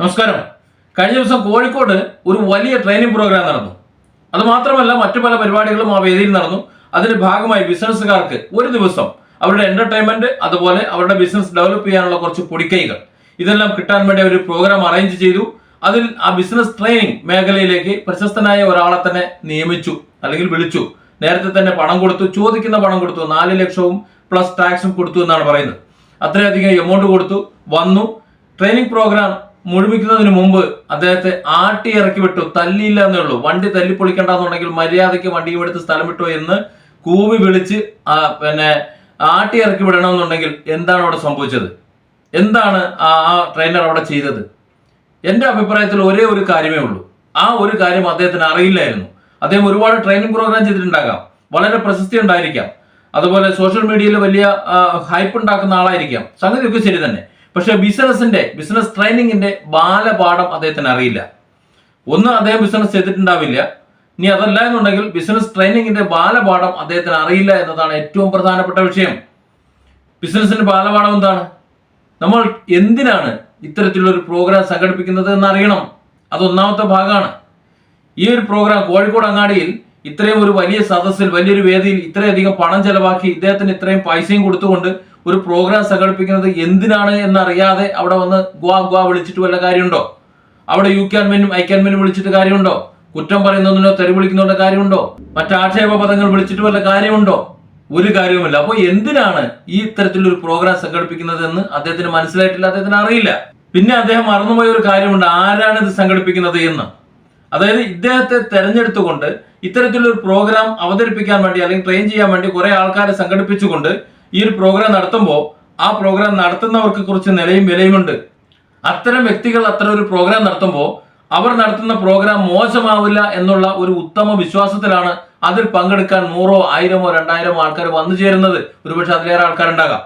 നമസ്കാരം. കഴിഞ്ഞ ദിവസം കോഴിക്കോട് ഒരു വലിയ ട്രെയിനിങ് പ്രോഗ്രാം നടന്നു. അത് മാത്രമല്ല മറ്റു പല പരിപാടികളും ആ വേദിയിൽ നടന്നു. അതിന്റെ ഭാഗമായി ബിസിനസ്സുകാർക്ക് ഒരു ദിവസം അവരുടെ എന്റർടൈൻമെന്റ് അതുപോലെ അവരുടെ ബിസിനസ് ഡെവലപ്പ് ചെയ്യാനുള്ള കുറച്ച് പൊടിക്കൈകൾ. ഇതെല്ലാം കിട്ടാൻ വേണ്ടി ഒരു പ്രോഗ്രാം അറേഞ്ച് ചെയ്തു. അതിൽ ആ ബിസിനസ് ട്രെയിനിങ് മേഖലയിലേക്ക് പ്രശസ്തനായ ഒരാളെ തന്നെ നിയമിച്ചു അല്ലെങ്കിൽ വിളിച്ചു. നേരത്തെ തന്നെ പണം കൊടുത്തു ചോദിക്കുന്ന പണം കൊടുത്തു. നാല് ലക്ഷവും പ്ലസ് ടാക്സും കൊടുത്തു എന്നാണ് പറയുന്നത്. അത്രയധികം എമൗണ്ട് കൊടുത്തു വന്നു. ട്രെയിനിങ് പ്രോഗ്രാം മുഴുമിക്കുന്നതിന് മുമ്പ് അദ്ദേഹത്തെ ആട്ടി ഇറക്കി വിട്ടു. തല്ലിയില്ല എന്നേ ഉള്ളൂ. വണ്ടി തല്ലിപ്പൊളിക്കണ്ടെന്നുണ്ടെങ്കിൽ മര്യാദയ്ക്ക് വണ്ടിയും എടുത്ത് സ്ഥലം വിട്ടു എന്ന് കൂവി വിളിച്ച് പിന്നെ ആട്ടി ഇറക്കി വിടണമെന്നുണ്ടെങ്കിൽ എന്താണ് അവിടെ സംഭവിച്ചത്? എന്താണ് ആ ആ ട്രെയിനർ അവിടെ ചെയ്തത്? എന്റെ അഭിപ്രായത്തിൽ ഒരേ ഒരു കാര്യമേ ഉള്ളൂ. ആ ഒരു കാര്യം അദ്ദേഹത്തിന് അറിയില്ലായിരുന്നു. അദ്ദേഹം ഒരുപാട് ട്രെയിനിങ് പ്രോഗ്രാം ചെയ്തിട്ടുണ്ടാകാം. വളരെ പ്രശസ്തി ഉണ്ടായിരിക്കാം. അതുപോലെ സോഷ്യൽ മീഡിയയിൽ വലിയ ഹൈപ്പ് ഉണ്ടാക്കുന്ന ആളായിരിക്കാം. സംഗതിയൊക്കെ ശരി തന്നെ. പക്ഷെ ബിസിനസിന്റെ ബിസിനസ് ട്രെയിനിങ്ങിന്റെ ബാലപാഠം അദ്ദേഹത്തിന് അറിയില്ല. ഒന്ന് അദ്ദേഹം ബിസിനസ് ചെയ്തിട്ടുണ്ടാവില്ല. ഇനി അതല്ല എന്നുണ്ടെങ്കിൽ ബിസിനസ് ട്രെയിനിങ്ങിന്റെ ബാലപാഠം അദ്ദേഹത്തിന് അറിയില്ല എന്നതാണ് ഏറ്റവും പ്രധാനപ്പെട്ട വിഷയം. ബിസിനസിന്റെ ബാലപാഠം എന്താണ്? നമ്മൾ എന്തിനാണ് ഇത്തരത്തിലുള്ള ഒരു പ്രോഗ്രാം സംഘടിപ്പിക്കുന്നത് എന്ന് അറിയണം അത് ഒന്നാമത്തെ ഭാഗമാണ്. ഈ ഒരു പ്രോഗ്രാം കോഴിക്കോട് അങ്ങാടിയിൽ ഇത്രയും ഒരു വലിയ സദസ്സിൽ വലിയൊരു വേദിയിൽ ഇത്രയധികം പണം ചെലവാക്കി ഇദ്ദേഹത്തിന് ഇത്രയും പൈസയും കൊടുത്തുകൊണ്ട് ഒരു പ്രോഗ്രാം സംഘടിപ്പിക്കുന്നത് എന്തിനാണ് എന്നറിയാതെ അവിടെ വന്ന് ഗ്വാ ഗ്വാ വിളിച്ചിട്ട് വല്ല കാര്യമുണ്ടോ? അവിടെ യു ക്യാൻ മെനും ഐ ക്യാൻ മെനും വിളിച്ചിട്ട് കാര്യമുണ്ടോ? കുറ്റം പറയുന്നതിനോ തെറി വിളിക്കുന്നതിന്റെ കാര്യമുണ്ടോ? മറ്റാക്ഷേപ പദങ്ങൾ വിളിച്ചിട്ട് വല്ല കാര്യമുണ്ടോ? ഒരു കാര്യവുമില്ല. അപ്പോൾ എന്തിനാണ് ഈ ഇത്തരത്തിലൊരു പ്രോഗ്രാം സംഘടിപ്പിക്കുന്നത് എന്ന് അദ്ദേഹത്തിന് മനസ്സിലായിട്ടില്ല അദ്ദേഹത്തിന് അറിയില്ല. പിന്നെ അദ്ദേഹം മറന്നുപോയ ഒരു കാര്യമുണ്ട്. ആരാണ് ഇത് സംഘടിപ്പിക്കുന്നത് എന്ന്? അതായത് ഇദ്ദേഹത്തെ തെരഞ്ഞെടുത്തുകൊണ്ട് ഇത്തരത്തിലൊരു പ്രോഗ്രാം അവതരിപ്പിക്കാൻ വേണ്ടി അല്ലെങ്കിൽ ട്രെയിൻ ചെയ്യാൻ വേണ്ടി കുറെ ആൾക്കാരെ സംഘടിപ്പിച്ചുകൊണ്ട് ഈ ഒരു പ്രോഗ്രാം നടത്തുമ്പോൾ ആ പ്രോഗ്രാം നടത്തുന്നവർക്ക് കുറച്ച് നിലയും വിലയുമുണ്ട് അത്തരം വ്യക്തികൾ അത്തരം ഒരു പ്രോഗ്രാം നടത്തുമ്പോൾ അവർ നടത്തുന്ന പ്രോഗ്രാം മോശമാവില്ല എന്നുള്ള ഒരു ഉത്തമ വിശ്വാസത്തിലാണ് അതിൽ പങ്കെടുക്കാൻ നൂറോ ആയിരമോ രണ്ടായിരമോ ആൾക്കാർ വന്നു ചേരുന്നത്. ഒരുപക്ഷെ അതിലേറെ ആൾക്കാരുണ്ടാകാം.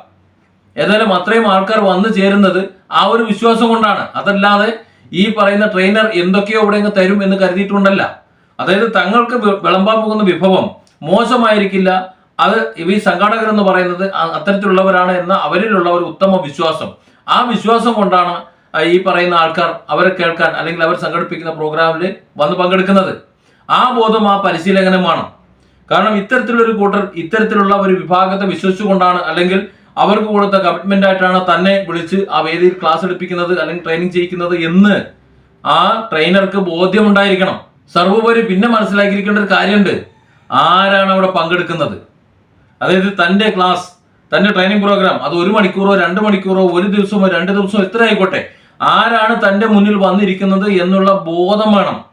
ഏതായാലും അത്രയും ആൾക്കാർ വന്നു ചേരുന്നത് ആ ഒരു വിശ്വാസം കൊണ്ടാണ്. അതല്ലാതെ ഈ പറയുന്ന ട്രെയിനർ എന്തൊക്കെയോ ഇവിടെ തരും എന്ന് കരുതിയിട്ടുണ്ടല്ല. അതായത് തങ്ങൾക്ക് വിളമ്പാൻ പോകുന്ന വിഭവം മോശമായിരിക്കില്ല അത് ഈ സംഘാടകർ എന്ന് പറയുന്നത് അത്തരത്തിലുള്ളവരാണ് എന്ന അവരിലുള്ള ഒരു ഉത്തമ വിശ്വാസം. ആ വിശ്വാസം കൊണ്ടാണ് ഈ പറയുന്ന ആൾക്കാർ അവരെ കേൾക്കാൻ അല്ലെങ്കിൽ അവർ സംഘടിപ്പിക്കുന്ന പ്രോഗ്രാമിൽ വന്ന് പങ്കെടുക്കുന്നത്. ആ ബോധം ആ പരിശീലകനും വേണം. കാരണം ഇത്തരത്തിലൊരു കൂട്ടർ ഇത്തരത്തിലുള്ള ഒരു വിഭാഗത്തെ വിശ്വസിച്ചുകൊണ്ടാണ് അല്ലെങ്കിൽ അവർക്ക് കൊടുത്ത കമ്മിറ്റ്മെന്റ് ആയിട്ടാണ് തന്നെ വിളിച്ച് ആ വേദിയിൽ ക്ലാസ് എടുപ്പിക്കുന്നത് അല്ലെങ്കിൽ ട്രെയിനിങ് ചെയ്യിക്കുന്നത് എന്ന് ആ ട്രെയിനർക്ക് ബോധ്യമുണ്ടായിരിക്കണം. സർവോപരി പിന്നെ മനസ്സിലാക്കിയിരിക്കേണ്ട ഒരു കാര്യമുണ്ട്. ആരാണ് അവിടെ പങ്കെടുക്കുന്നത്? അതായത് തന്റെ ക്ലാസ് തന്റെ ട്രെയിനിങ് പ്രോഗ്രാം അത് ഒരു മണിക്കൂറോ രണ്ട് മണിക്കൂറോ ഒരു ദിവസമോ രണ്ട് ദിവസമോ എത്ര ആയിക്കോട്ടെ ആരാണ് തന്റെ മുന്നിൽ വന്നിരിക്കുന്നത് എന്നുള്ള ബോധം വേണം.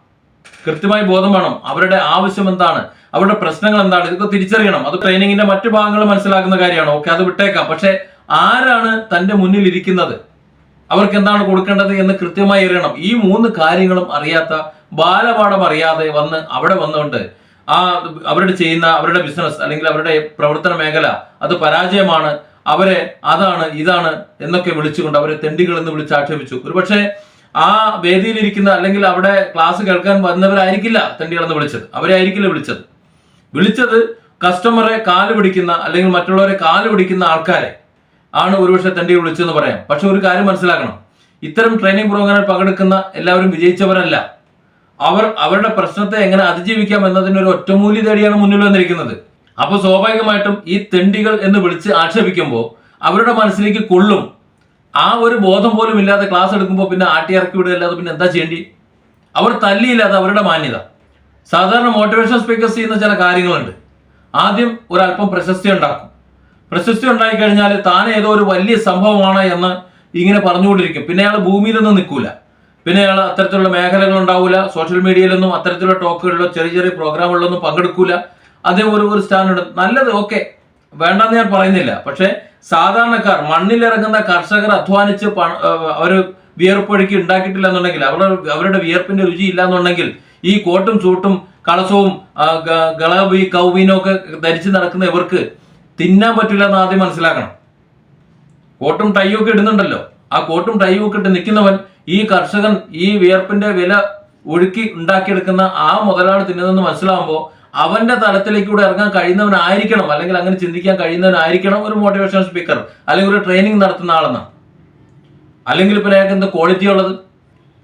കൃത്യമായി ബോധം വേണം. അവരുടെ ആവശ്യം എന്താണ്? അവരുടെ പ്രശ്നങ്ങൾ എന്താണ്? ഇതൊക്കെ തിരിച്ചറിയണം. അത് ട്രെയിനിങ്ങിന്റെ മറ്റു ഭാഗങ്ങൾ മനസ്സിലാക്കുന്ന കാര്യമാണ്. ഓക്കെ അത് വിട്ടേക്കാം. പക്ഷെ ആരാണ് തന്റെ മുന്നിൽ ഇരിക്കുന്നത്? അവർക്ക് എന്താണ് കൊടുക്കേണ്ടത് എന്ന് കൃത്യമായി അറിയണം. ഈ മൂന്ന് കാര്യങ്ങളും അറിയാത്ത ബാലപാഠം അറിയാതെ വന്ന് അവിടെ വന്നുകൊണ്ട് ആ അവരുടെ ചെയ്യുന്ന അവരുടെ ബിസിനസ് അല്ലെങ്കിൽ അവരുടെ പ്രവർത്തന മേഖല അത് പരാജയമാണ്. അവരെ അതാണ് ഇതാണ് എന്നൊക്കെ വിളിച്ചുകൊണ്ട് അവരെ തെണ്ടികൾ എന്ന് വിളിച്ച് ആക്ഷേപിച്ചു. ഒരുപക്ഷെ ആ വേദിയിലിരിക്കുന്ന അല്ലെങ്കിൽ അവിടെ ക്ലാസ് കേൾക്കാൻ വന്നവരായിരിക്കില്ല തെണ്ടികൾ എന്ന് വിളിച്ചത്. അവരെ ആയിരിക്കില്ല വിളിച്ചത്. വിളിച്ചത് കസ്റ്റമറെ കാൽ പിടിക്കുന്ന അല്ലെങ്കിൽ മറ്റുള്ളവരെ കാൽ പിടിക്കുന്ന ആൾക്കാരെ ആണ് ഒരുപക്ഷെ തെണ്ടികൾ വിളിച്ചതെന്ന് പറയാം. പക്ഷെ ഒരു കാര്യം മനസ്സിലാക്കണം. ഇത്തരം ട്രെയിനിങ് പ്രോഗ്രാമിൽ പങ്കെടുക്കുന്ന എല്ലാവരും വിജയിച്ചവരല്ല. അവർ അവരുടെ പ്രശ്നത്തെ എങ്ങനെ അതിജീവിക്കാം എന്നതിന് ഒരു ഒറ്റമൂലി തേടിയാണ് മുന്നിൽ വന്നിരിക്കുന്നത്. അപ്പൊ സ്വാഭാവികമായിട്ടും ഈ തെണ്ടികൾ എന്ന് വിളിച്ച് ആക്ഷേപിക്കുമ്പോൾ അവരുടെ മനസ്സിലേക്ക് കൊള്ളും. ആ ഒരു ബോധം പോലും ഇല്ലാതെ ക്ലാസ് എടുക്കുമ്പോൾ പിന്നെ ആട്ടി ഇറക്കി വിടുക അല്ലാതെ പിന്നെ എന്താ ചെയ്യേണ്ടി? അവർ തല്ലിയില്ലാതെ അവരുടെ മാന്യത. സാധാരണ മോട്ടിവേഷൻ സ്പീക്കേഴ്സ് ചെയ്യുന്ന ചില കാര്യങ്ങളുണ്ട്. ആദ്യം ഒരല്പം പ്രശസ്തി ഉണ്ടാക്കും. പ്രശസ്തി ഉണ്ടായി കഴിഞ്ഞാൽ താൻ ഏതോ ഒരു വലിയ സംഭവമാണ് എന്ന് ഇങ്ങനെ പറഞ്ഞുകൊണ്ടിരിക്കും. പിന്നെ അയാൾ ഭൂമിയിലൊന്നും നിൽക്കൂല. പിന്നെ അയാൾ അത്തരത്തിലുള്ള മേഖലകൾ ഉണ്ടാവില്ല സോഷ്യൽ മീഡിയയിലൊന്നും അത്തരത്തിലുള്ള ടോക്കുകളിലോ ചെറിയ ചെറിയ പ്രോഗ്രാമുകളിലൊന്നും പങ്കെടുക്കൂല. അതേ ഒരു ഒരു സ്റ്റാൻഡേർഡ് നല്ലത് ഓക്കെ വേണ്ടെന്ന് ഞാൻ പറയുന്നില്ല. പക്ഷേ സാധാരണക്കാർ മണ്ണിലിറങ്ങുന്ന കർഷകർ അധ്വാനിച്ച് അവർ വിയർപ്പൊഴുക്കി ഉണ്ടാക്കിയിട്ടില്ല എന്നുണ്ടെങ്കിൽ അവരുടെ അവരുടെ വിയർപ്പിന്റെ രുചി ഇല്ല എന്നുണ്ടെങ്കിൽ ഈ കോട്ടും ചൂട്ടും കളസവും ഗളവി കൗവീനും ഒക്കെ ധരിച്ച് നടക്കുന്ന ഇവർക്ക് തിന്നാൻ പറ്റില്ല എന്ന് ആദ്യം മനസ്സിലാക്കണം. കോട്ടും ടൈയും ഒക്കെ ഇടുന്നുണ്ടല്ലോ. ആ കോട്ടും ടൈയും ഒക്കെ ഇട്ട് നിൽക്കുന്നവൻ ഈ കർഷകൻ ഈ വിയർപ്പിന്റെ വില ഒഴുക്കി ഉണ്ടാക്കിയെടുക്കുന്ന ആ മുതലാണ് തിന്നതെന്ന് മനസ്സിലാവുമ്പോൾ അവന്റെ തലത്തിലേക്കൂടെ ഇറങ്ങാൻ കഴിയുന്നവനായിരിക്കണം അല്ലെങ്കിൽ അങ്ങനെ ചിന്തിക്കാൻ കഴിയുന്നവനായിരിക്കണം ഒരു മോട്ടിവേഷണൽ സ്പീക്കർ അല്ലെങ്കിൽ ഒരു ട്രെയിനിങ് നടത്തുന്ന ആളെന്ന്. അല്ലെങ്കിൽ ഇപ്പം അയാൾക്ക് എന്താ ക്വാളിറ്റി ഉള്ളത്?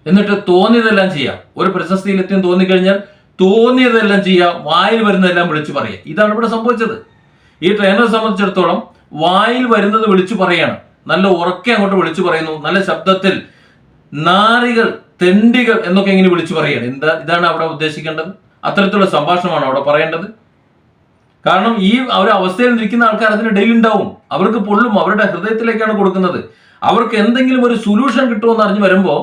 എന്നിട്ട് തോന്നിയതെല്ലാം ചെയ്യാം. ഒരു പ്രശസ്തിയിലെത്തിയും തോന്നിക്കഴിഞ്ഞാൽ തോന്നിയതെല്ലാം ചെയ്യാം വായിൽ വരുന്നതെല്ലാം വിളിച്ചു പറയുക. ഇതാണ് ഇവിടെ സംഭവിച്ചത്. ഈ ട്രെയിനറെ സംബന്ധിച്ചിടത്തോളം വായിൽ വരുന്നത് വിളിച്ചു പറയാണ് നല്ല ഉറക്കെ അങ്ങോട്ട് വിളിച്ചു പറയുന്നു. നല്ല ശബ്ദത്തിൽ നാരികൾ തെണ്ടികൾ എന്നൊക്കെ ഇങ്ങനെ വിളിച്ചു പറയുകയാണ്. എന്താ ഇതാണ് അവിടെ ഉദ്ദേശിക്കേണ്ടത്? അത്തരത്തിലുള്ള സംഭാഷണമാണ് അവിടെ പറയേണ്ടത്? കാരണം ഈ ഒരു അവസ്ഥയിൽ നിൽക്കുന്ന ആൾക്കാർ അതിന് ഡെയിലി ഉണ്ടാവും അവർക്ക് പൊള്ളും അവരുടെ ഹൃദയത്തിലേക്കാണ് കൊടുക്കുന്നത്. അവർക്ക് എന്തെങ്കിലും ഒരു സൊല്യൂഷൻ കിട്ടുമെന്ന് അറിഞ്ഞു വരുമ്പോൾ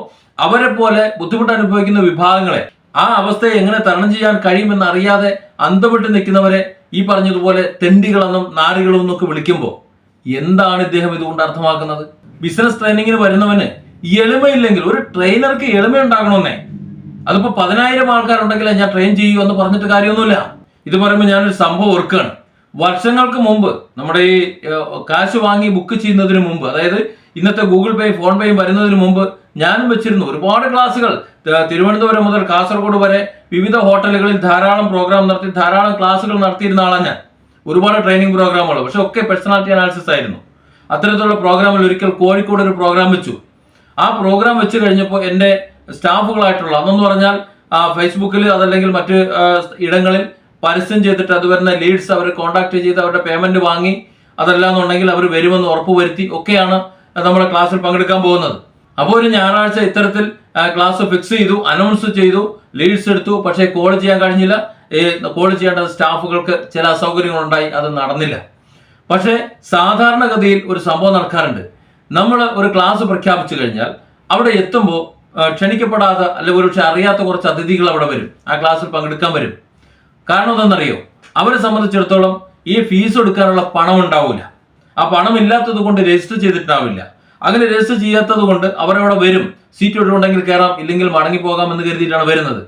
അവരെ പോലെ ബുദ്ധിമുട്ട് അനുഭവിക്കുന്ന വിഭാഗങ്ങളെ ആ അവസ്ഥയെ എങ്ങനെ തരണം ചെയ്യാൻ കഴിയുമെന്ന് അറിയാതെ അന്തവിട്ട് നിൽക്കുന്നവരെ ഈ പറഞ്ഞതുപോലെ തെണ്ടികളെന്നും നാരികളെന്നും എന്നൊക്കെ വിളിക്കുമ്പോൾ എന്താണ് ഇദ്ദേഹം ഇതുകൊണ്ട് അർത്ഥമാക്കുന്നത്? ബിസിനസ് ട്രെയിനിങ്ങിന് വരുന്നവന് എളിമയില്ലെങ്കിൽ ഒരു ട്രെയിനർക്ക് എളിമ ഉണ്ടാകണമെന്നേ അതിപ്പോ പതിനായിരം ആൾക്കാരുണ്ടെങ്കിൽ ഞാൻ ട്രെയിൻ ചെയ്യൂ എന്ന് പറഞ്ഞിട്ട് കാര്യമൊന്നുമില്ല. ഇത് പറയുമ്പോൾ ഞാനൊരു സംഭവം ഓർക്കുകയാണ്. വർഷങ്ങൾക്ക് മുമ്പ് നമ്മുടെ ഈ കാശ് വാങ്ങി ബുക്ക് ചെയ്യുന്നതിന് മുമ്പ് അതായത് ഇന്നത്തെ ഗൂഗിൾ പേയും ഫോൺ പേയും വരുന്നതിന് മുമ്പ് ഞാനും വെച്ചിരുന്നു. ഒരുപാട് ക്ലാസ്സുകൾ തിരുവനന്തപുരം മുതൽ കാസർഗോഡ് വരെ വിവിധ ഹോട്ടലുകളിൽ ധാരാളം പ്രോഗ്രാം നടത്തി ധാരാളം ക്ലാസ്സുകൾ നടത്തിയിരുന്ന ആളാണ് ഞാൻ. ഒരുപാട് ട്രെയിനിങ് പ്രോഗ്രാമുകൾ പക്ഷെ ഒക്കെ പേഴ്സണാലിറ്റി അനാലിസിസ് ആയിരുന്നു. അത്തരത്തിലുള്ള പ്രോഗ്രാമിൽ ഒരിക്കൽ കോഴിക്കോട് ഒരു പ്രോഗ്രാം വെച്ചു. ആ പ്രോഗ്രാം വെച്ച് കഴിഞ്ഞപ്പോൾ എന്റെ സ്റ്റാഫുകളായിട്ടുള്ള അതെന്ന് പറഞ്ഞാൽ ഫേസ്ബുക്കിൽ അതല്ലെങ്കിൽ മറ്റ് ഇടങ്ങളിൽ പരസ്യം ചെയ്തിട്ട് അത് വരുന്ന ലീഡ്സ് അവർ കോൺടാക്ട് ചെയ്ത് അവരുടെ പേയ്മെന്റ് വാങ്ങി അതല്ലാന്നുണ്ടെങ്കിൽ അവർ വരുമെന്ന് ഉറപ്പുവരുത്തി ഒക്കെയാണ് നമ്മുടെ ക്ലാസ്സിൽ പങ്കെടുക്കാൻ പോകുന്നത്. അപ്പോൾ ഒരു ഞായറാഴ്ച ഇത്തരത്തിൽ ക്ലാസ് ഫിക്സ് ചെയ്തു അനൗൺസ് ചെയ്തു ലീഡ്സ് എടുത്തു. പക്ഷേ കോൾ ചെയ്യാൻ കഴിഞ്ഞില്ല. കോൾ ചെയ്യേണ്ട സ്റ്റാഫുകൾക്ക് ചില അസൗകര്യങ്ങളുണ്ടായി അത് നടന്നില്ല. പക്ഷേ സാധാരണഗതിയിൽ ഒരു സംഭവം നടക്കാറുണ്ട്. നമ്മൾ ഒരു ക്ലാസ് പ്രഖ്യാപിച്ചു കഴിഞ്ഞാൽ അവിടെ എത്തുമ്പോൾ ക്ഷണിക്കപ്പെടാതെ അല്ലെങ്കിൽ ഒരുപക്ഷെ അറിയാത്ത കുറച്ച് അതിഥികൾ അവിടെ വരും. ആ ക്ലാസ്സിൽ പങ്കെടുക്കാൻ വരും. കാരണം എന്താണെന്നറിയോ? അവരെ സംബന്ധിച്ചിടത്തോളം ഈ ഫീസ് എടുക്കാനുള്ള പണം ഉണ്ടാവില്ല ആ പണം ഇല്ലാത്തത് കൊണ്ട് രജിസ്റ്റർ ചെയ്തിട്ടുണ്ടാവില്ല അങ്ങനെ രജിസ്റ്റർ ചെയ്യാത്തത് കൊണ്ട് അവരവിടെ വരും. സീറ്റ് ഒഴിവുണ്ടെങ്കിൽ കയറാം ഇല്ലെങ്കിൽ മടങ്ങി പോകാം എന്ന് കരുതിയിട്ടാണ് വരുന്നത്.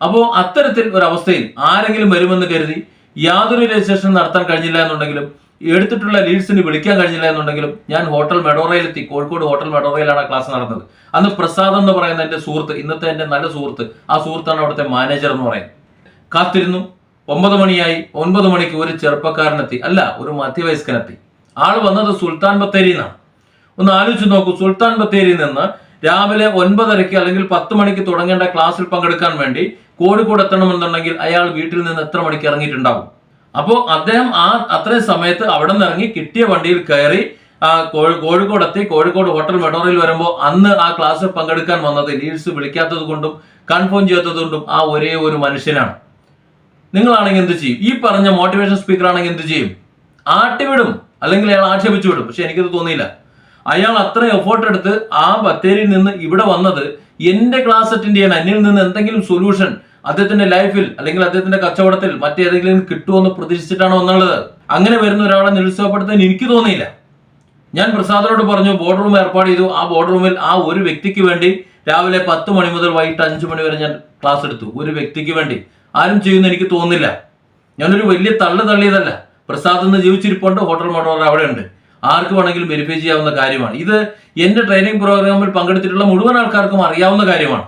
അപ്പോൾ അത്തരത്തിൽ ഒരു അവസ്ഥയിൽ ആരെങ്കിലും വരുമെന്ന് കരുതി യാതൊരു രജിസ്ട്രേഷൻ നടത്താൻ കഴിഞ്ഞില്ല എന്നുണ്ടെങ്കിലും എടുത്തിട്ടുള്ള ലീഡ്സിന് വിളിക്കാൻ കഴിഞ്ഞില്ല എന്നുണ്ടെങ്കിലും ഞാൻ ഹോട്ടൽ മെഡോറയിലെത്തി കോഴിക്കോട് ഹോട്ടൽ മെഡോറയിലാണ് ക്ലാസ് നടന്നത്. അന്ന് പ്രസാദ് എന്ന് പറയുന്ന എന്റെ സുഹൃത്ത് ഇന്നത്തെ എന്റെ നല്ല സുഹൃത്ത് ആ സുഹൃത്താണ് അവിടുത്തെ മാനേജർ എന്ന് പറയുന്നത്. കാത്തിരുന്നു. ഒമ്പത് മണിയായി. ഒൻപത് മണിക്ക് ഒരു ചെറുപ്പക്കാരനെത്തി. അല്ല ഒരു മധ്യവയസ്കനെത്തി. ആൾ വന്നത് സുൽത്താൻ ബത്തേരി നിന്നാണ്. ഒന്ന് ആലോചിച്ച് നോക്കൂ. സുൽത്താൻ ബത്തേരിയിൽ നിന്ന് രാവിലെ ഒൻപതരയ്ക്ക് അല്ലെങ്കിൽ പത്ത് മണിക്ക് തുടങ്ങേണ്ട ക്ലാസ്സിൽ പങ്കെടുക്കാൻ വേണ്ടി കോഴിക്കോട് എത്തണമെന്നുണ്ടെങ്കിൽ അയാൾ വീട്ടിൽ നിന്ന് എത്ര മണിക്ക് ഇറങ്ങിയിട്ടുണ്ടാവും? അപ്പോൾ അദ്ദേഹം ആ അത്രയും സമയത്ത് അവിടെ നിന്ന് ഇറങ്ങി കിട്ടിയ വണ്ടിയിൽ കയറി കോഴിക്കോട് എത്തി. കോഴിക്കോട് ഹോട്ടൽ മെഡോറിൽ വരുമ്പോൾ അന്ന് ആ ക്ലാസ്സിൽ പങ്കെടുക്കാൻ വന്നത് ലീഡ്സ് വിളിക്കാത്തത് കൊണ്ടും കൺഫേം ചെയ്യാത്തത് കൊണ്ടും ആ ഒരേ ഒരു മനുഷ്യനാണ്. നിങ്ങളാണെങ്കിൽ എന്ത് ചെയ്യും? ഈ പറഞ്ഞ മോട്ടിവേഷൻ സ്പീക്കർ ആണെങ്കിൽ എന്ത് ചെയ്യും? ആട്ടിവിടും. അല്ലെങ്കിൽ അയാൾ ആക്ഷേപിച്ചു വിടും. പക്ഷെ എനിക്കത് തോന്നിയില്ല. അയാൾ അത്ര എഫേർട്ട് എടുത്ത് ആ ബത്തേരിയിൽ നിന്ന് ഇവിടെ വന്നത് അറ്റൻഡ് ചെയ്യാൻ എന്നിൽ നിന്ന് എന്തെങ്കിലും സൊല്യൂഷൻ അദ്ദേഹത്തിന്റെ ലൈഫിൽ അല്ലെങ്കിൽ അദ്ദേഹത്തിന്റെ കച്ചവടത്തിൽ മറ്റേതെങ്കിലും കിട്ടുമെന്ന് പ്രതീക്ഷിച്ചിട്ടാണോ എന്നുള്ളത് അങ്ങനെ വരുന്ന ഒരാളെ നിരുത്സാഹപ്പെടുത്താൻ എനിക്ക് തോന്നിയില്ല. ഞാൻ പ്രസാദനോട് പറഞ്ഞു ബോർഡ് റൂം ഏർപ്പാട് ചെയ്തു. ആ ബോർഡ് റൂമിൽ ആ ഒരു വ്യക്തിക്ക് വേണ്ടി രാവിലെ പത്ത് മണി മുതൽ വൈകിട്ട് അഞ്ച് മണി വരെ ഞാൻ ക്ലാസ് എടുത്തു. ഒരു വ്യക്തിക്ക് വേണ്ടി. ആരും ചെയ്യുന്ന എനിക്ക് തോന്നുന്നില്ല ഞാനൊരു വലിയ തള്ളു തള്ളിയതല്ല. പ്രസാദ് എന്ന് ജീവിച്ചിരിപ്പുണ്ട്. ഹോട്ടൽ മോട്ടോർ അവിടെ ഉണ്ട്. ആർക്ക് വേണമെങ്കിലും വെരിഫൈ ചെയ്യാവുന്ന കാര്യമാണ്. ഇത് എന്റെ ട്രെയിനിങ് പ്രോഗ്രാമിൽ പങ്കെടുത്തിട്ടുള്ള മുഴുവൻ ആൾക്കാർക്കും അറിയാവുന്ന കാര്യമാണ്.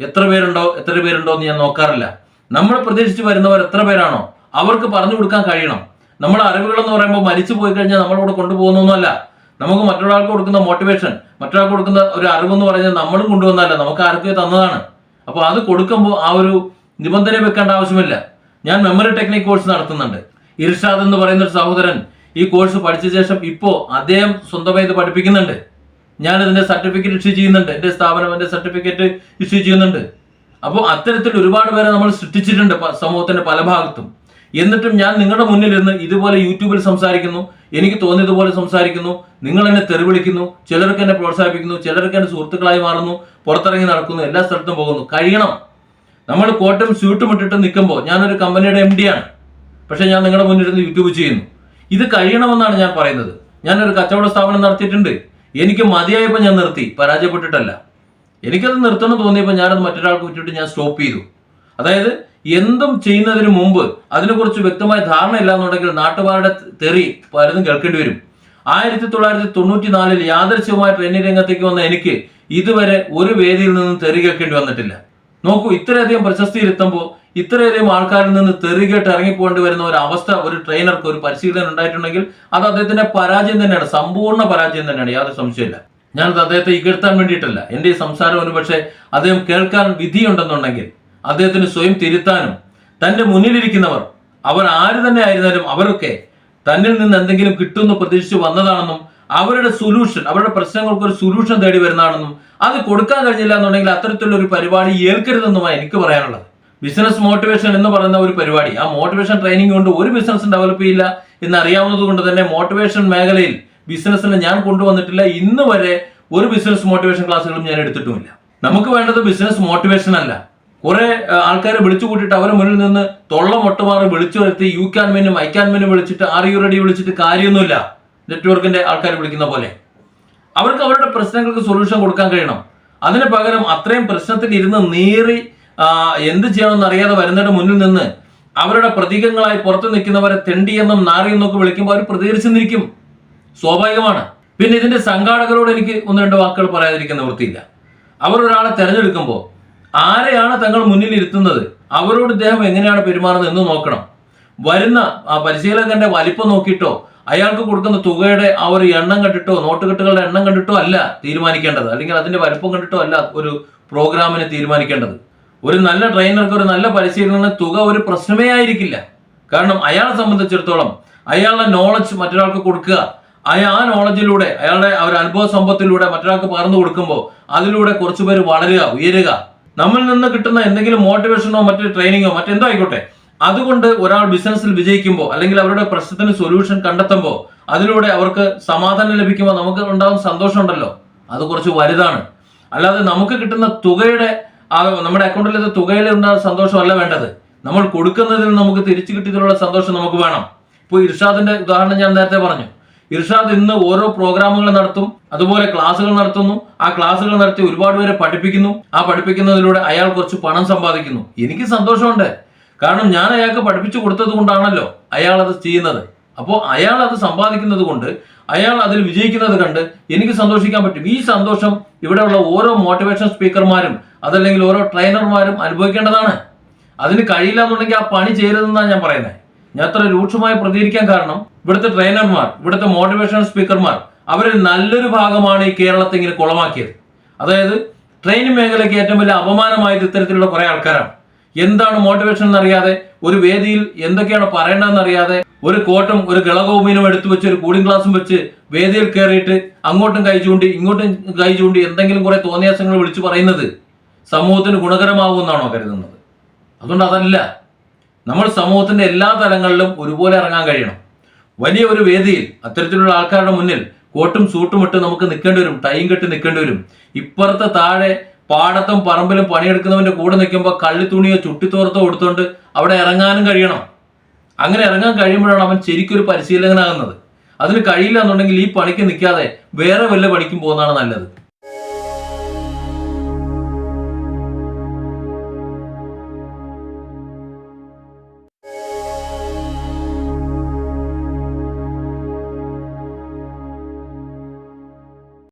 എത്ര പേരുണ്ടോ എത്ര പേരുണ്ടോ എന്ന് ഞാൻ നോക്കാറില്ല. നമ്മൾ പ്രതീക്ഷിച്ച് വരുന്നവർ എത്ര പേരാണോ അവർക്ക് പറഞ്ഞു കൊടുക്കാൻ കഴിയണം. നമ്മൾ അറിവുകൾ എന്ന് പറയുമ്പോൾ മരിച്ചു പോയി കഴിഞ്ഞാൽ നമ്മളിവിടെ കൊണ്ടുപോകുന്നൊന്നുമല്ല. നമുക്ക് മറ്റൊരാൾക്ക് കൊടുക്കുന്ന മോട്ടിവേഷൻ മറ്റൊരാൾക്ക് കൊടുക്കുന്ന ഒരു അറിവെന്ന് പറഞ്ഞാൽ നമ്മളും കൊണ്ടുവന്നല്ല നമുക്ക് ആർക്കേ തന്നതാണ്. അപ്പോൾ അത് കൊടുക്കുമ്പോൾ ആ ഒരു നിബന്ധന വെക്കേണ്ട ആവശ്യമില്ല. ഞാൻ മെമ്മറി ടെക്നിക് കോഴ്സ് നടത്തുന്നുണ്ട്. ഇർഷാദ് എന്ന് പറയുന്ന ഒരു സഹോദരൻ ഈ കോഴ്സ് പഠിച്ച ശേഷം ഇപ്പോൾ അദ്ദേഹം സ്വന്തമായി ഇത് പഠിപ്പിക്കുന്നുണ്ട്. ഞാൻ ഇതിന്റെ സർട്ടിഫിക്കറ്റ് ഇഷ്യൂ ചെയ്യുന്നുണ്ട്. എന്റെ സ്ഥാപനം എന്റെ സർട്ടിഫിക്കറ്റ് ഇഷ്യൂ ചെയ്യുന്നുണ്ട്. അപ്പോൾ അത്തരത്തിൽ ഒരുപാട് പേരെ നമ്മൾ സൃഷ്ടിച്ചിട്ടുണ്ട് സമൂഹത്തിന്റെ പല ഭാഗത്തും. എന്നിട്ടും ഞാൻ നിങ്ങളുടെ മുന്നിൽ ഇരുന്ന് ഇതുപോലെ യൂട്യൂബിൽ സംസാരിക്കുന്നു. എനിക്ക് തോന്നിയതുപോലെ സംസാരിക്കുന്നു. നിങ്ങൾ എന്നെ തെറിവിളിക്കുന്നു. ചിലർക്ക് എന്നെ പ്രോത്സാഹിപ്പിക്കുന്നു. ചിലർക്ക് എന്നെ സുഹൃത്തുക്കളായി മാറുന്നു. പുറത്തിറങ്ങി നടക്കുന്നു. എല്ലാ സ്ഥലത്തും പോകുന്നു. കഴിയണം. നമ്മൾ കോട്ടും സ്യൂട്ടും ഇട്ടിട്ട് നിൽക്കുമ്പോൾ ഞാനൊരു കമ്പനിയുടെ എം ഡി ആണ് പക്ഷെ ഞാൻ നിങ്ങളുടെ മുന്നിൽ ഇരുന്ന് യൂട്യൂബ് ചെയ്യുന്നു. ഇത് കഴിയണമെന്നാണ് ഞാൻ പറയുന്നത്. ഞാനൊരു കച്ചവട സ്ഥാപനം നടത്തിയിട്ടുണ്ട്. എനിക്ക് മതിയായപ്പോൾ ഞാൻ നിർത്തി. പരാജയപ്പെട്ടിട്ടല്ല. എനിക്കത് നിർത്തണം തോന്നിയപ്പോൾ ഞാനത് മറ്റൊരാൾക്ക് വിട്ടിട്ട് ഞാൻ സ്റ്റോപ്പ് ചെയ്തു. അതായത് എന്തും ചെയ്യുന്നതിന് മുമ്പ് അതിനെക്കുറിച്ച് വ്യക്തമായ ധാരണ ഇല്ല എന്നുണ്ടെങ്കിൽ നാട്ടുകാരുടെ തെറി പലതും കേൾക്കേണ്ടി വരും. ആയിരത്തി തൊള്ളായിരത്തി തൊണ്ണൂറ്റി നാലിൽ യാദർച്ഛ്യമായ ട്രെയിനിങ് രംഗത്തേക്ക് വന്ന എനിക്ക് ഇതുവരെ ഒരു വേദിയിൽ നിന്നും തെറി കേൾക്കേണ്ടി വന്നിട്ടില്ല. നോക്കൂ ഇത്രയധികം പ്രശസ്തിയിലെത്തുമ്പോൾ ഇത്രയധികം ആൾക്കാരിൽ നിന്ന് തെറി കേട്ട് ഇറങ്ങിപ്പോകേണ്ടി വരുന്ന ഒരു അവസ്ഥ ഒരു ട്രെയിനർക്ക് ഒരു പരിശീലനം ഉണ്ടായിട്ടുണ്ടെങ്കിൽ അത് അദ്ദേഹത്തിന്റെ പരാജയം തന്നെയാണ് സമ്പൂർണ പരാജയം തന്നെയാണ് യാതൊരു സംശയമില്ല ഞാനത് അദ്ദേഹത്തെ ഇകഴ്ത്താൻ വേണ്ടിയിട്ടല്ല എന്റെ ഈ സംസാരം ഒരു പക്ഷേ അദ്ദേഹം കേൾക്കാൻ വിധിയുണ്ടെന്നുണ്ടെങ്കിൽ അദ്ദേഹത്തിന് സ്വയം തിരുത്താനും തന്റെ മുന്നിലിരിക്കുന്നവർ അവർ ആര് തന്നെ ആയിരുന്നാലും അവരൊക്കെ തന്നിൽ നിന്ന് എന്തെങ്കിലും കിട്ടുമെന്ന് പ്രതീക്ഷിച്ചു വന്നതാണെന്നും അവരുടെ സൊല്യൂഷൻ അവരുടെ പ്രശ്നങ്ങൾക്ക് ഒരു സൊല്യൂഷൻ തേടി വരുന്നതാണെന്നും അത് കൊടുക്കാൻ കഴിഞ്ഞില്ല എന്നുണ്ടെങ്കിൽ അത്തരത്തിലുള്ള ഒരു പരിപാടി ഏൽക്കരുതെന്നുമാണ് എനിക്ക് പറയാനുള്ളത്. ബിസിനസ് മോട്ടിവേഷൻ എന്ന് പറയുന്ന ഒരു പരിപാടി. ആ മോട്ടിവേഷൻ ട്രെയിനിങ് കൊണ്ട് ഒരു ബിസിനസ് ഡെവലപ്പ് ചെയ്യില്ല എന്ന് അറിയാവുന്നത് കൊണ്ട് തന്നെ മോട്ടിവേഷൻ മേഖലയിൽ ബിസിനസ്സിന് ഞാൻ കൊണ്ടുവന്നിട്ടില്ല. ഇന്ന് വരെ ഒരു ബിസിനസ് മോട്ടിവേഷൻ ക്ലാസ്സുകളും ഞാൻ എടുത്തിട്ടുമില്ല. നമുക്ക് വേണ്ടത് ബിസിനസ് മോട്ടിവേഷൻ അല്ല. കുറെ ആൾക്കാരെ വിളിച്ചു കൂട്ടിയിട്ട് അവരെ മുന്നിൽ നിന്ന് തൊള്ള മൊട്ടുമാറി വിളിച്ചു വരുത്തി യു ക്യാൻ മെനും ഐ ക്യാൻ മെനും വിളിച്ചിട്ട് ആർ യു റെഡി വിളിച്ചിട്ട് കാര്യമൊന്നുമില്ല. നെറ്റ്വർക്കിന്റെ ആൾക്കാർ വിളിക്കുന്ന പോലെ. അവർക്ക് അവരുടെ പ്രശ്നങ്ങൾക്ക് സൊല്യൂഷൻ കൊടുക്കാൻ കഴിയണം. അതിന് പകരം അത്രയും പ്രശ്നത്തിൽ ഇരുന്ന് നീറി എന്ത് ചെയ്യണമെന്ന് അറിയാതെ വരുന്നവരുടെ മുന്നിൽ നിന്ന് അവരുടെ പ്രതീകങ്ങളായി പുറത്തു നിൽക്കുന്നവരെ തെണ്ടിയെന്നും നാറിയെന്നും ഒക്കെ വിളിക്കുമ്പോൾ അവർ പ്രതികരിച്ചു നിൽക്കും സ്വാഭാവികമാണ്. പിന്നെ ഇതിന്റെ സംഘാടകരോട് എനിക്ക് ഒന്ന് രണ്ട് വാക്കുകൾ പറയാതിരിക്കാൻ വൃത്തിയില്ല അവർ ഒരാളെ തെരഞ്ഞെടുക്കുമ്പോൾ ആരെയാണ് തങ്ങൾ മുന്നിൽ ഇരുത്തുന്നത്? അവരോട് ഇദ്ദേഹം എങ്ങനെയാണ് പെരുമാറുന്നത് എന്ന് നോക്കണം. വരുന്ന ആ പരിശീലകന്റെ വലിപ്പം നോക്കിയിട്ടോ അയാൾക്ക് കൊടുക്കുന്ന തുകയുടെ ആ ഒരു എണ്ണം കണ്ടിട്ടോ നോട്ടുകെട്ടുകളുടെ എണ്ണം കണ്ടിട്ടോ അല്ല തീരുമാനിക്കേണ്ടത്. അല്ലെങ്കിൽ അതിന്റെ വലിപ്പം കണ്ടിട്ടോ അല്ല ഒരു പ്രോഗ്രാമിനെ തീരുമാനിക്കേണ്ടത്. ഒരു നല്ല ട്രെയിനർക്ക് ഒരു നല്ല പരിശീലന തുക ഒരു പ്രശ്നമേ ആയിരിക്കില്ല. കാരണം അയാളെ സംബന്ധിച്ചിടത്തോളം അയാളുടെ നോളജ് മറ്റൊരാൾക്ക് കൊടുക്കുക അയാൾ ആ നോളജിലൂടെ അയാളുടെ ഒരു അനുഭവ സമ്പത്തിലൂടെ മറ്റൊരാൾക്ക് പകർന്നു കൊടുക്കുമ്പോൾ അതിലൂടെ കുറച്ചുപേർ വളരുക ഉയരുക. നമ്മിൽ നിന്ന് കിട്ടുന്ന എന്തെങ്കിലും മോട്ടിവേഷനോ മറ്റൊരു ട്രെയിനിങ്ങോ മറ്റെന്തോ ആയിക്കോട്ടെ. അതുകൊണ്ട് ഒരാൾ ബിസിനസ്സിൽ വിജയിക്കുമ്പോൾ അല്ലെങ്കിൽ അവരുടെ പ്രശ്നത്തിന് സൊല്യൂഷൻ കണ്ടെത്തുമ്പോൾ അതിലൂടെ അവർക്ക് സമാധാനം ലഭിക്കുമ്പോൾ നമുക്ക് ഉണ്ടാകുന്ന സന്തോഷം ഉണ്ടല്ലോ. അത് കുറച്ച് വലുതാണ്. അല്ലാതെ നമുക്ക് കിട്ടുന്ന തുകയുടെ ആ നമ്മുടെ അക്കൗണ്ടിലെ തുകയിൽ ഉണ്ടാകുന്ന സന്തോഷമല്ല വേണ്ടത്. നമ്മൾ കൊടുക്കുന്നതിൽ നമുക്ക് തിരിച്ചു കിട്ടിയതിലുള്ള സന്തോഷം നമുക്ക് വേണം. ഇപ്പോൾ ഇർഷാദിന്റെ ഉദാഹരണം ഞാൻ നേരത്തെ പറഞ്ഞു. ഇർഷാദ് ഇന്ന് ഓരോ പ്രോഗ്രാമുകൾ നടത്തും അതുപോലെ ക്ലാസ്സുകൾ നടത്തുന്നു. ആ ക്ലാസ്സുകൾ നടത്തി ഒരുപാട് പേരെ പഠിപ്പിക്കുന്നു. ആ പഠിപ്പിക്കുന്നതിലൂടെ അയാൾ കുറച്ച് പണം സമ്പാദിക്കുന്നു. എനിക്ക് സന്തോഷമുണ്ട്. കാരണം ഞാൻ അയാൾക്ക് പഠിപ്പിച്ചു കൊടുത്തത് കൊണ്ടാണല്ലോ അയാൾ അത് ചെയ്യുന്നത്. അപ്പോൾ അയാൾ അത് സമ്പാദിക്കുന്നത് കൊണ്ട് അയാൾ അതിൽ വിജയിക്കുന്നത് കണ്ട് എനിക്ക് സന്തോഷിക്കാൻ പറ്റും. ഈ സന്തോഷം ഇവിടെയുള്ള ഓരോ മോട്ടിവേഷൻ സ്പീക്കർമാരും അതല്ലെങ്കിൽ ഓരോ ട്രെയിനർമാരും അനുഭവിക്കേണ്ടതാണ്. അതിന് കഴിയില്ല എന്നുണ്ടെങ്കിൽ ആ പണി ചെയ്യരുതെന്നാണ് ഞാൻ പറയുന്നത് ഞാൻ അത്ര രൂക്ഷമായി പ്രതികരിക്കാൻ കാരണം ഇവിടുത്തെ ട്രെയിനർമാർ ഇവിടുത്തെ മോട്ടിവേഷൻ സ്പീക്കർമാർ അവരിൽ നല്ലൊരു ഭാഗമാണ് ഈ കേരളത്തെ ഇങ്ങനെ കുളമാക്കിയത്. അതായത് ട്രെയിനിങ് മേഖലയ്ക്ക് ഏറ്റവും വലിയ അപമാനമായത് ഇത്തരത്തിലുള്ള കുറേ ആൾക്കാരാണ്. എന്താണ് മോട്ടിവേഷൻ എന്നറിയാതെ ഒരു വേദിയിൽ എന്തൊക്കെയാണ് പറയേണ്ടതെന്ന് അറിയാതെ ഒരു കോട്ടും ഒരു ഗളകോമിനും എടുത്തു വെച്ച് ഒരു കൂളിംഗ് ക്ലാസ്സും വെച്ച് വേദിയിൽ കയറിയിട്ട് അങ്ങോട്ടും കൈ ചൂണ്ടി ഇങ്ങോട്ടും കൈ ചൂണ്ടി എന്തെങ്കിലും കുറെ തോന്നിയാസങ്ങൾ വിളിച്ചു പറയുന്നത് സമൂഹത്തിന് ഗുണകരമാകുമെന്നാണോ കരുതുന്നത്? അതുകൊണ്ട് അതല്ല. നമ്മൾ സമൂഹത്തിന്റെ എല്ലാ തലങ്ങളിലും ഒരുപോലെ ഇറങ്ങാൻ കഴിയണം. വലിയ ഒരു വേദിയിൽ അത്തരത്തിലുള്ള ആൾക്കാരുടെ മുന്നിൽ കോട്ടും സൂട്ടും ഇട്ട് നമുക്ക് നിൽക്കേണ്ടി വരും ടൈം കെട്ടി നിൽക്കേണ്ടി വരും. ഇപ്പുറത്തെ താഴെ പാടത്തും പറമ്പിലും പണിയെടുക്കുന്നവന്റെ കൂടെ നിൽക്കുമ്പോൾ കള്ളിത്തുണിയോ ചുട്ടിത്തോർത്തോ കൊടുത്തോണ്ട് അവിടെ ഇറങ്ങാനും കഴിയണം. അങ്ങനെ ഇറങ്ങാൻ കഴിയുമ്പോഴാണ് അവൻ ശരിക്കൊരു പരിശീലകനാകുന്നത്. അതിന് കഴിയില്ല എന്നുണ്ടെങ്കിൽ ഈ പണിക്ക് നിൽക്കാതെ വേറെ വല്ല പണിക്കും പോകുന്നതാണ് നല്ലത്.